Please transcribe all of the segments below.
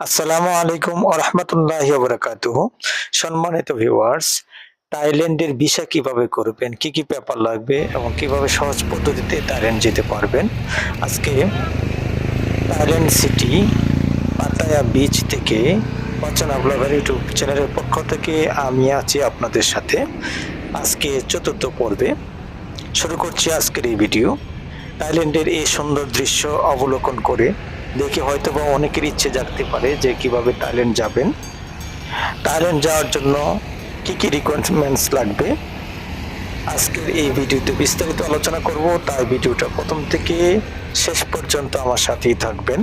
আসসালামু আলাইকুম ওরহমতুল্লাহি বরকাতুহ। সম্মানিত ভিউয়ার্স থাইল্যান্ডের ভিসা কীভাবে করবেন, কি কি পেপার লাগবে এবং কীভাবে সহজ পদ্ধতিতে থাইল্যান্ড যেতে পারবেন? আজকে থাইল্যান্ড সিটি পাতায়া বিচ থেকে অচনা ব্লগার ইউটিউব চ্যানেলের পক্ষ থেকে আমি আছি আপনাদের সাথে। আজকে চতুর্থ পর্বে শুরু করছি আজকের এই ভিডিও থাইল্যান্ডের এই সুন্দর দৃশ্য অবলোকন করে দেখে হয়তো বা অনেকের ইচ্ছে জাগতে পারে যে কীভাবে থাইল্যান্ড যাবেন। থাইল্যান্ড যাওয়ার জন্য কি কি রিকোয়ারমেন্টস লাগবে? আজকের এই ভিডিওতে বিস্তারিত আলোচনা করব। তাই ভিডিওটা প্রথম থেকে শেষ পর্যন্ত আমার সাথেই থাকবেন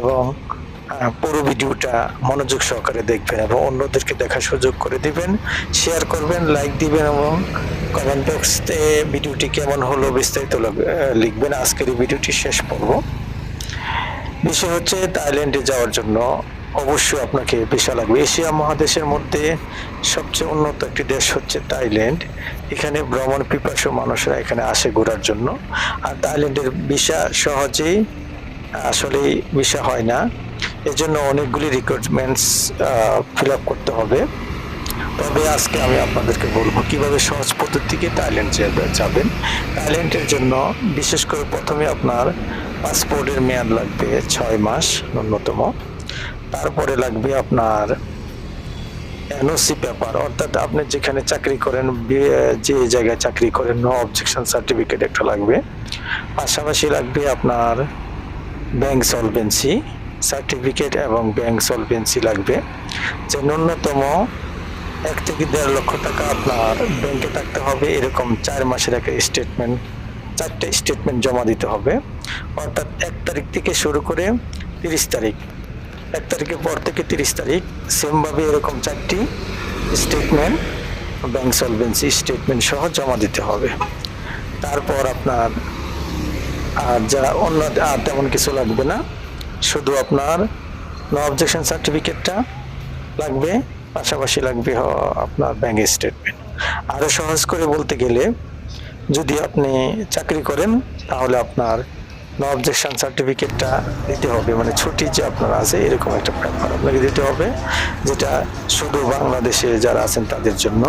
এবং পুরো ভিডিওটা মনোযোগ সহকারে দেখবেন এবং অন্যদেরকে দেখার সুযোগ করে দিবেন। শেয়ার করবেন লাইক দিবেন এবং কমেন্ট বক্সে ভিডিওটি কেমন হলো বিস্তারিত লিখবেন। আজকের এই ভিডিওটি শেষ পর্ব। বিষয় হচ্ছে থাইল্যান্ডে যাওয়ার জন্য অবশ্যই আপনাকে ভিসা লাগবে। এশিয়া মহাদেশের মধ্যে সবচেয়ে উন্নত একটি দেশ হচ্ছে থাইল্যান্ড। এখানে ভ্রমণ পিপাসু মানুষরা এখানে আসে ঘোরার জন্য। আর থাইল্যান্ডের ভিসা সহজেই আসলেই ভিসা হয় না। এজন্য অনেকগুলি রিকোয়ারমেন্টস ফিল আপ করতে হবে। তবে আজকে আমি আপনাদেরকে বলব কীভাবে সহজ পদ্ধতিকে থাইল্যান্ড যাবেন। থাইল্যান্ডের জন্য বিশেষ করে প্রথমে আপনার পাসপোর্টের মেয়াদ লাগবে ছয় মাস ন্যূনতম। তারপরে লাগবে আপনার এনওসি পেপার অর্থাৎ আপনি যেখানে চাকরি করেন যে জায়গায় চাকরি করেন নো অবজেকশন সার্টিফিকেট একটা লাগবে। পাশাপাশি লাগবে আপনার ব্যাংক সলভেন্সি সার্টিফিকেট এবং ব্যাংক সলভেন্সি লাগবে। যে ন্যূনতম এক থেকে দেড় লক্ষ টাকা আপনার ব্যাংকে থাকতে হবে, এরকম চার মাসের একটা স্টেটমেন্ট চারটে স্টেটমেন্ট জমা দিতে হবে। অর্থাৎ এক তারিখ থেকে শুরু করে তিরিশ তারিখ। এক তারিখের পর থেকে তিরিশ তারিখ। সেমভাবে এরকম চারটি স্টেটমেন্ট ব্যাংক সলভেন্সি স্টেটমেন্ট সহ জমা দিতে হবে। তারপর আপনার আর যারা অন্য আর তেমন কিছু লাগবে না। শুধু আপনার নো অবজেকশন সার্টিফিকেটটা লাগবে, পাশাপাশি লাগবে আপনার ব্যাংক স্টেটমেন্ট আরও সহজ করে বলতে গেলে যদি আপনি চাকরি করেন, তাহলে আপনার নো অবজেকশন সার্টিফিকেটটা দিতে হবে। মানে ছুটি যে আপনার আছে, এরকম একটা ব্যাপার আপনাকে দিতে হবে, যেটা শুধু বাংলাদেশে যারা আছেন তাদের জন্য।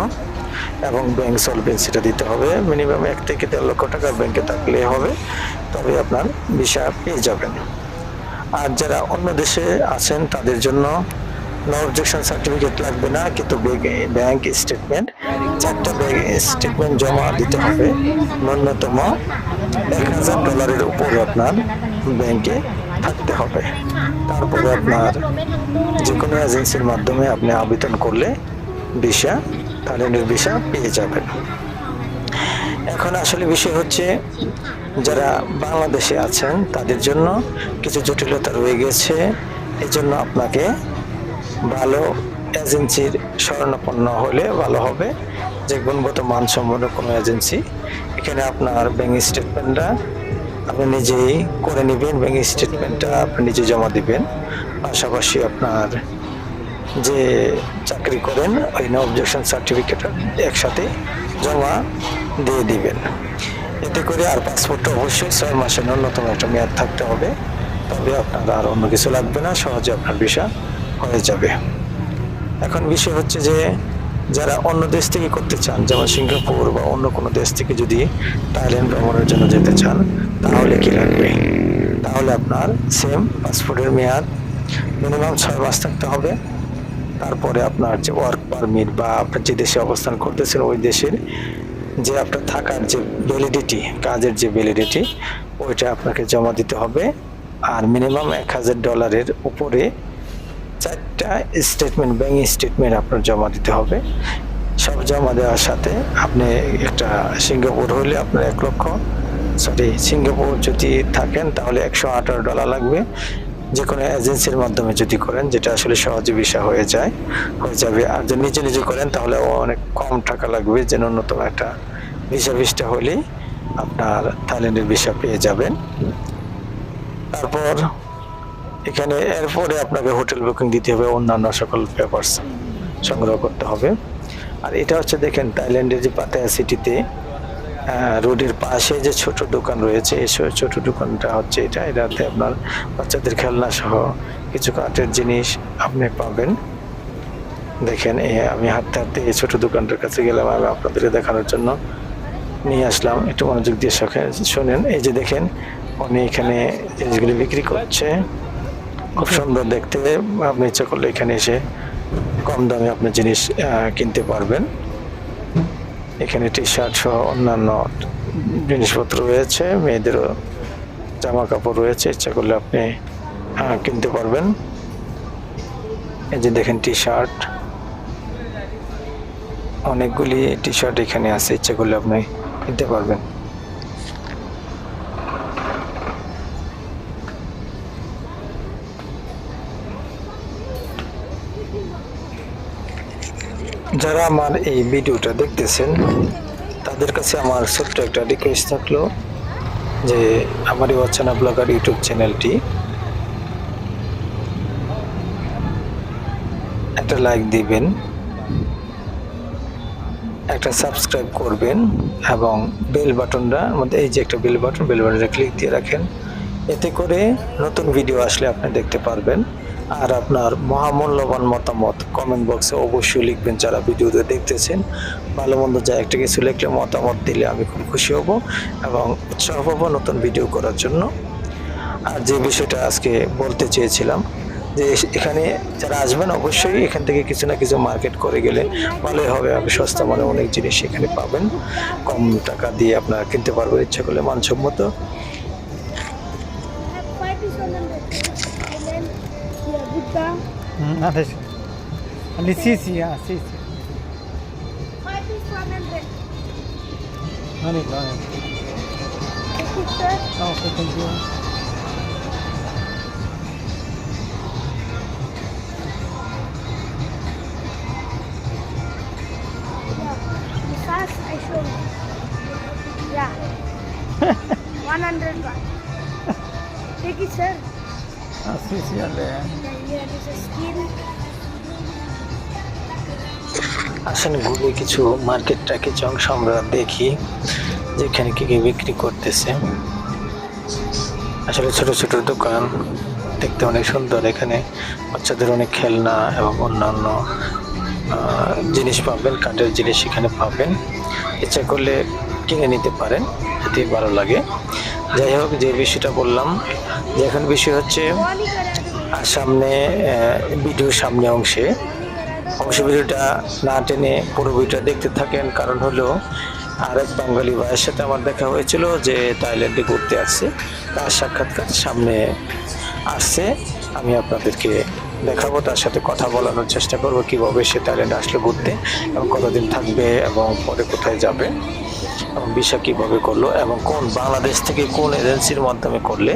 এবং ব্যাংক সলভেন্সিটা দিতে হবে। মিনিমাম এক থেকে দেড় লক্ষ টাকা ব্যাংকে থাকলে হবে, তবে আপনার ভিসা পেয়ে যাবেন। আর যারা অন্য দেশে আছেন, তাদের জন্য নো অবজেকশন সার্টিফিকেট লাগবে না, কিন্তু ব্যাংক স্টেটমেন্ট চারটা ব্যাংক স্টেটমেন্ট জমা দিতে হবে। ন্যূনতম এক হাজার ডলারের উপরে আপনার ব্যাংকে থাকতে হবে। তারপরে আপনার যে কোনো এজেন্সির মাধ্যমে আপনি আবেদন করলে ভিসা থাইল্যান্ডের ভিসা পেয়ে যাবেন। এখন আসলে বিষয় হচ্ছে, যারা বাংলাদেশে আছেন, তাদের জন্য কিছু জটিলতা রয়ে গেছে। এজন্য আপনাকে ভালো এজেন্সির শরণাপন্ন হলে ভালো হবে। যে গুণগত মানসম্পন্ন কোনো এজেন্সি এখানে আপনার ব্যাংক স্টেটমেন্টটা আপনি নিজেই করে নেবেন ব্যাংক স্টেটমেন্টটা আপনি নিজে জমা দিবেন। পাশাপাশি আপনার যে চাকরি করেন, ওই নো অবজেকশন সার্টিফিকেট একসাথে জমা দিয়ে দিবেন। এতে করে আর পাসপোর্টটা অবশ্যই ছয় মাসের ন্যূনতম একটা মেয়াদ থাকতে হবে। তবে আপনার আর অন্য কিছু লাগবে না, সহজে আপনার ভিসা হয়ে যাবে। এখন বিষয় হচ্ছে যে যারা অন্য দেশ থেকে করতে চান, যেমন সিঙ্গাপুর বা অন্য কোনো দেশ থেকে যদি থাইল্যান্ড ভ্রমণের জন্য যেতে চান, তাহলে কি লাগবে? তাহলে আপনার সেম পাসপোর্টের মেয়াদ মিনিমাম ছয় মাস থাকতে হবে। তারপরে আপনার যে ওয়ার্ক পারমিট বা আপনার যে দেশে অবস্থান করতেছেন, ওই দেশের যে আপনার থাকার যে ভ্যালিডিটি কাজের যে ভ্যালিডিটি ওইটা আপনাকে জমা দিতে হবে। আর মিনিমাম এক হাজার ডলারের উপরে চারটা স্টেটমেন্ট ব্যাংক স্টেটমেন্ট আপনার জমা দিতে হবে। সব জমা দেওয়ার সাথে আপনি একটা সিঙ্গাপুর হলে আপনার এক লক্ষ সরি সিঙ্গাপুর যদি থাকেন তাহলে একশো আঠারো ডলার লাগবে। যে কোনো এজেন্সির মাধ্যমে যদি করেন, যেটা আসলে সহজে ভিসা হয়ে যায়, হয়ে যাবে। আর যদি নিজে নিজে করেন তাহলে অনেক কম টাকা লাগবে যে ন্যূনতম একটা ভিসা ভিসটা হলেই আপনার থাইল্যান্ডের ভিসা পেয়ে যাবেন। তারপর এখানে এরপরে আপনাকে হোটেল বুকিং দিতে হবে, অন্যান্য সকল পেপারস সংগ্রহ করতে হবে। আর এটা হচ্ছে দেখেন থাইল্যান্ডের যে পাতায়া সিটিতে রোডের পাশে যে ছোট দোকান রয়েছে, এই ছোট দোকানটা হচ্ছে এটা। এটাতে আপনার বাচ্চাদের খেলনা সহ কিছু কাঠের জিনিস আপনি পাবেন। দেখেন আমি হাঁটতে হাঁটতে এই ছোটো দোকানটার কাছে গেলাম, আমি আপনাদেরকে দেখানোর জন্য নিয়ে আসলাম। একটু মনোযোগ দিয়ে শোনেন। এই যে দেখেন, উনি এখানে জিনিসগুলি বিক্রি করছে। খুব সুন্দর দেখতে আপনি ইচ্ছা করলে এখানে এসে কম দামে আপনি জিনিস কিনতে পারবেন। এখানে টি শার্ট সহ অন্যান্য জিনিসপত্র রয়েছে, মেয়েদেরও জামা কাপড় রয়েছে, ইচ্ছা করলে আপনি কিনতে পারবেন। এই যে দেখেন টি শার্ট অনেকগুলি টি শার্ট এখানে আছে, ইচ্ছা করলে আপনি কিনতে পারবেন। যারা আমার এই ভিডিওটা দেখতেছেন, তাদের কাছে আমার ছোট্ট একটা রিকোয়েস্ট থাকল যে আমার এই অচেনা ব্লগার ইউটিউব চ্যানেলটি একটা লাইক দিবেন, একটা সাবস্ক্রাইব করবেন এবং বেল বাটনটা মধ্যে এই যে একটা বেল বাটন বেল বাটনটা ক্লিক দিয়ে রাখেন। এতে করে নতুন ভিডিও আসলে আপনি দেখতে পারবেন। আর আপনার মহামূল্যবান মতামত কমেন্ট বক্সে অবশ্যই লিখবেন যারা ভিডিওতে দেখতেছেন। ভালো মন্দ যা একটা কিছু লিখলে মতামত দিলে আমি খুব খুশি হব এবং উৎসাহ পাবো নতুন ভিডিও করার জন্য। আর যে বিষয়টা আজকে বলতে চেয়েছিলাম, যে এখানে যারা আসবেন অবশ্যই এখান থেকে কিছু না কিছু মার্কেট করে গেলে ভালোই হবে, আপনি সস্তা মানে অনেক জিনিস এখানে পাবেন। কম টাকা দিয়ে আপনারা কিনতে পারবেন, ইচ্ছা করলে মানসম্মত। Nada eso. Ali sí, sí, ah, sí, sí. Vale, vale. Vamos a continuar. Yeah. 100 baht. Take it, sir. Ah, sim, sim, olha. Yeah, here is a skin. আসেন ঘুরে কিছু মার্কেটটা কিছু অংশ আমরা দেখি যেখানে কি কি বিক্রি করতেছে আসলে ছোট ছোট দোকান দেখতে অনেক সুন্দর এখানে বাচ্চাদের অনেক খেলনা এবং অন্যান্য জিনিস পাবেন কাঠের জিনিস এখানে পাবেন ইচ্ছা করলে কিনে নিতে পারেন যদি ভালো লাগে যাই হোক, যে বিষয়টা বললাম, যে এখন বিষয় হচ্ছে সামনে ভিডিও সামনে অংশে। অংশ ভিডিওটা না টেনে পুরো ভিডিওটা দেখতে থাকেন, কারণ হলো আর এক বাঙালি ভাইয়ের সাথে আমার দেখা হয়েছিল যে টাইল্যান্ডে ঘুরতে আসছে, তার সাক্ষাৎকার সামনে আসছে। আমি আপনাদেরকে দেখাবো, তার সাথে কথা বলানোর চেষ্টা করব, কীভাবে সে থাইল্যান্ডে আসলো ঘুরতে এবং কতদিন থাকবে এবং পরে কোথায় যাবে এবং ভিসা কীভাবে করল এবং কোন বাংলাদেশ থেকে কোন এজেন্সির মাধ্যমে করলে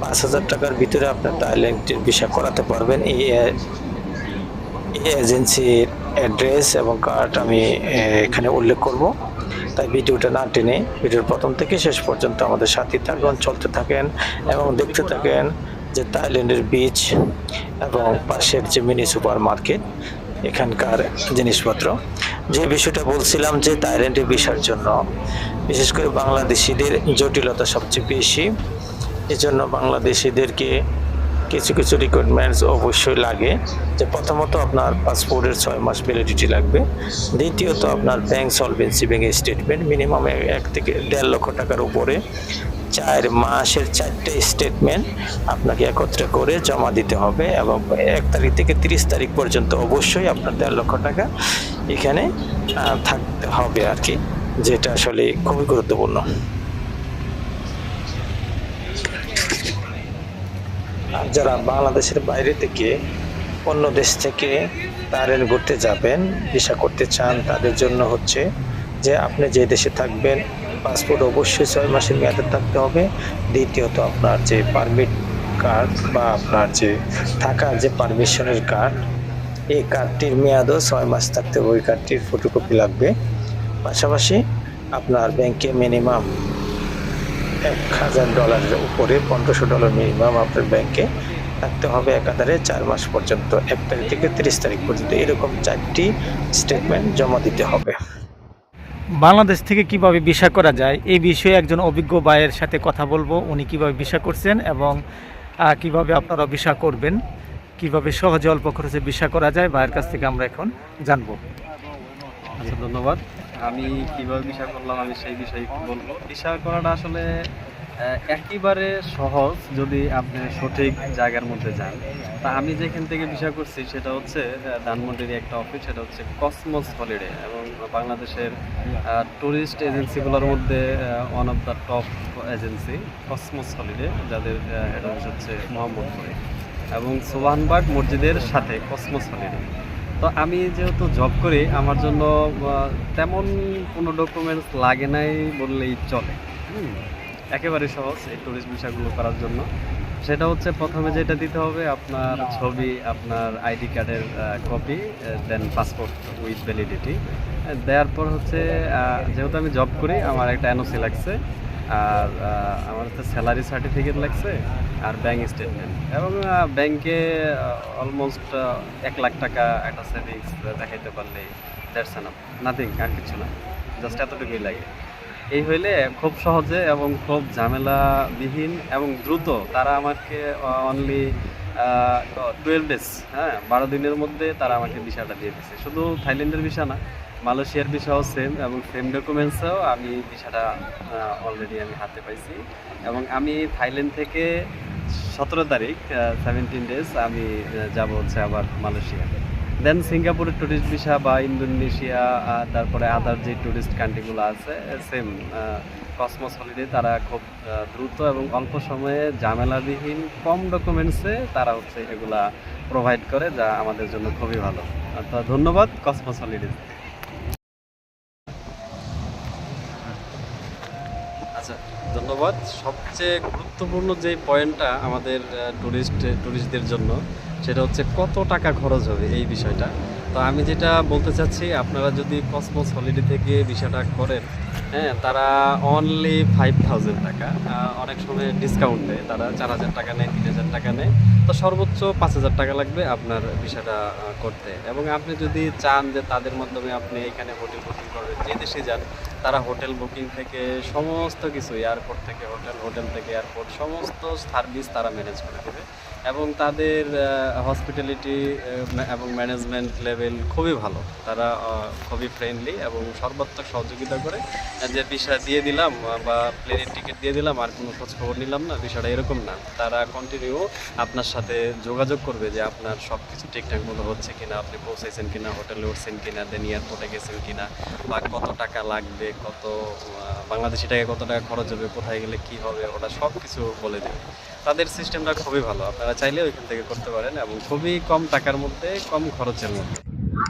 পাঁচ হাজার টাকার ভিতরে আপনার থাইল্যান্ডের ভিসা করাতে পারবেন। এই এজেন্সির অ্যাড্রেস এবং কার্ড আমি এখানে উল্লেখ করব। তাই ভিডিওটা না টেনে ভিডিওর প্রথম থেকে শেষ পর্যন্ত আমাদের সাথে থাকুন, চলতে থাকেন এবং দেখতে থাকেন যে থাইল্যান্ডের বিচ এবং পাশের যে মিনি সুপার মার্কেট এখানকার জিনিসপত্র। যে বিষয়টা বলছিলাম যে থাইল্যান্ডে ভিসার জন্য, বিশেষ করে বাংলাদেশিদের জটিলতা সবচেয়ে বেশি। এজন্য বাংলাদেশিদেরকে কিছু কিছু রিকোয়ারমেন্টস অবশ্যই লাগে যে প্রথমত আপনার পাসপোর্টের ছয় মাস ভ্যালিডিটি লাগবে। দ্বিতীয়ত আপনার ব্যাংক সলভেন্সি ব্যাংকের স্টেটমেন্ট মিনিমাম এক থেকে দেড় লক্ষ টাকার উপরে চার মাসের চারটে স্টেটমেন্ট আপনাকে একত্রে করে জমা দিতে হবে এবং এক তারিখ থেকে তিরিশ তারিখ পর্যন্ত অবশ্যই আপনার দেড় লক্ষ টাকা এখানে থাকতে হবে আর কি, যেটা আসলে খুবই গুরুত্বপূর্ণ। যারা বাংলাদেশের বাইরে থেকে অন্য দেশ থেকে তারেন ঘুরতে যাবেন, ভিসা করতে চান, তাদের জন্য হচ্ছে যে আপনি যে দেশে থাকবেন, পাসপোর্ট অবশ্যই ছয় মাসের মেয়াদে থাকতে হবে। দ্বিতীয়ত আপনার যে পারমিট কার্ড বা আপনার যে থাকার যে পারমিশনের কার্ড, এই কার্ডটির মেয়াদও ছয় মাস থাকতে ওই কার্ডটির ফটোকপি লাগবে। পাশাপাশি আপনার ব্যাংকে মিনিমাম এক হাজার ডলারের উপরে পনেরোশো ডলার মিনিমাম আপনার ব্যাংকে থাকতে হবে একাধারে চার মাস পর্যন্ত এক তারিখ থেকে তিরিশ তারিখ পর্যন্ত। এরকম চারটি স্টেটমেন্ট জমা দিতে হবে। বাংলাদেশ থেকে কীভাবে ভিসা করা যায় এই বিষয়ে একজন অভিজ্ঞ ভাইয়ের সাথে কথা বলব। উনি কীভাবে ভিসা করছেন এবং কীভাবে আপনারা ভিসা করবেন কীভাবে সহজে অল্প খরচে ভিসা করা যায় ভাইয়ের কাছ থেকে আমরা এখন জানব। আচ্ছা ধন্যবাদ। আমি কীভাবে বিষয় করলাম, আমি সেই বিষয়ে বলব। বিষয় করাটা আসলে একেবারে সহজ যদি আপনি সঠিক জায়গার মধ্যে যান। তা আমি যেখান থেকে বিষয় করছি সেটা হচ্ছে ধানমন্ডির একটা অফিস সেটা হচ্ছে কসমস হলিডে এবং বাংলাদেশের ট্যুরিস্ট এজেন্সিগুলোর মধ্যে one of the top agency Cosmos Holiday যাদের হেড অফিস হচ্ছে মোহাম্মদপুরে। এবং সোহানবাগ মসজিদের সাথে কসমস হলিডে তো আমি যেহেতু জব করি আমার জন্য তেমন কোনো ডকুমেন্টস লাগে নাই বললেই চলে। একেবারে সহজ এই ট্যুরিস্ট ভিসাগুলো করার জন্য। সেটা হচ্ছে প্রথমে যেটা দিতে হবে আপনার ছবি আপনার আইডি কার্ডের কপি দেন পাসপোর্ট উইথ ভ্যালিডিটি দেওয়ার পর হচ্ছে যেহেতু আমি জব করি আমার একটা এনওসি লাগছে। আর আমার হচ্ছে স্যালারি সার্টিফিকেট লাগছে আর ব্যাঙ্ক স্টেটমেন্ট এবং ব্যাংকে অলমোস্ট এক লাখ টাকা একটা সেভিংস দেখাইতে পারলে দ্যাটস এনাফ নাথিং আর কিছু না। জাস্ট এতটুকুই লাগে। এই হইলে খুব সহজে এবং খুব ঝামেলাবিহীন এবং দ্রুত তারা আমাকে অনলি টুয়েলভ ডেজ হ্যাঁ বারো দিনের মধ্যে তারা আমাকে ভিসাটা দিয়ে দিচ্ছে শুধু থাইল্যান্ডের ভিসা না মালয়েশিয়ার ভিসাও সেম এবং সেম ডকুমেন্টসেও আমি ভিসাটা অলরেডি আমি হাতে পাইছি। এবং আমি থাইল্যান্ড থেকে সতেরো তারিখ সেভেন্টিন ডেজ আমি যাব হচ্ছে আবার মালয়েশিয়া। দেন সিঙ্গাপুরের ট্যুরিস্ট ভিসা বা ইন্দোনেশিয়া তারপরে আদার যে ট্যুরিস্ট কান্ট্রিগুলো আছে সেম কসমস হলিডে তারা খুব দ্রুত এবং অল্প সময়ে ঝামেলাবিহীন কম ডকুমেন্টসে তারা হচ্ছে এগুলা প্রোভাইড করে, যা আমাদের জন্য খুবই ভালো। তো ধন্যবাদ কসমস হলিডে আচ্ছা ধন্যবাদ। সবচেয়ে গুরুত্বপূর্ণ যে পয়েন্টটা আমাদের টুরিস্ট, টুরিস্টদের জন্য, সেটা হচ্ছে কত টাকা খরচ হবে এই বিষয়টা। তো আমি যেটা বলতে চাচ্ছি, আপনারা যদি কসমস হলিডে থেকে বিষয়টা করেন হ্যাঁ তারা অনলি ফাইভ টাকা। অনেক সময় ডিসকাউন্ট দেয়, তারা চার হাজার টাকা নেয়, তিন হাজার টাকা নেয়। তো সর্বোচ্চ পাঁচ হাজার টাকা লাগবে আপনার ভিসাটা করতে। এবং আপনি যদি চান যে তাদের মাধ্যমে আপনি এখানে হোটেল বুকিং করবেন, যে দেশে যান, তারা হোটেল বুকিং থেকে সমস্ত কিছু এয়ারপোর্ট থেকে হোটেল হোটেল থেকে এয়ারপোর্ট সমস্ত সার্ভিস তারা ম্যানেজ করে দেবে। এবং তাদের হসপিটালিটি এবং ম্যানেজমেন্ট লেভেল খুবই ভালো। তারা খুবই ফ্রেন্ডলি এবং সর্বাত্মক সহযোগিতা করে। যে বিষয় দিয়ে দিলাম বা প্লেনের টিকিট দিয়ে দিলাম, আর কোনো খোঁজ খবর নিলাম না, বিষয়টা এরকম না। তারা কন্টিনিউ আপনার সাথে যোগাযোগ করবে যে আপনার সব কিছু ঠিকঠাক মতো হচ্ছে কিনা, আপনি পৌঁছেছেন কিনা হোটেলে উঠছেন কিনা দেন এয়ারপোর্টে গেছেন কিনা, বা কত টাকা লাগবে, কত বাংলাদেশি টাকা কত টাকা খরচ হবে, কোথায় গেলে কি হবে ওটা সব কিছু বলে দেবে। তাদের সিস্টেমটা খুবই ভালো। আপনারা চাইলে ওইখান থেকে করতে পারেন এবং খুবই কম টাকার মধ্যে, কম খরচের মধ্যে।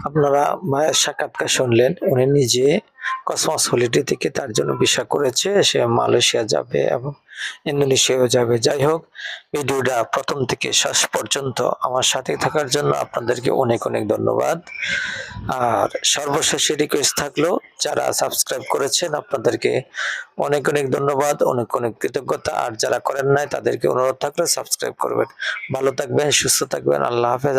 আপনারা মায়ের সাক্ষাৎকার শুনলেন, উনি নিজে কসমস হলিডে থেকে তার জন্য ভিসা করেছে। সে মালয়েশিয়া যাবে এবং ইন্দোনেশিয়াও যাবে। যাই হোক, ভিডিওটা প্রথম থেকে শেষ পর্যন্ত আমার সাথে থাকার জন্য আপনাদেরকে অনেক অনেক ধন্যবাদ। আর সর্বশেষে রিকোয়েস্ট থাকল, যারা সাবস্ক্রাইব করেছেন, আপনাদেরকে অনেক অনেক ধন্যবাদ, অনেক অনেক কৃতজ্ঞতা। আর যারা করেন নাই, তাদেরকে অনুরোধ থাকলে সাবস্ক্রাইব করবেন। ভালো থাকবেন, সুস্থ থাকবেন। আল্লাহ হাফেজ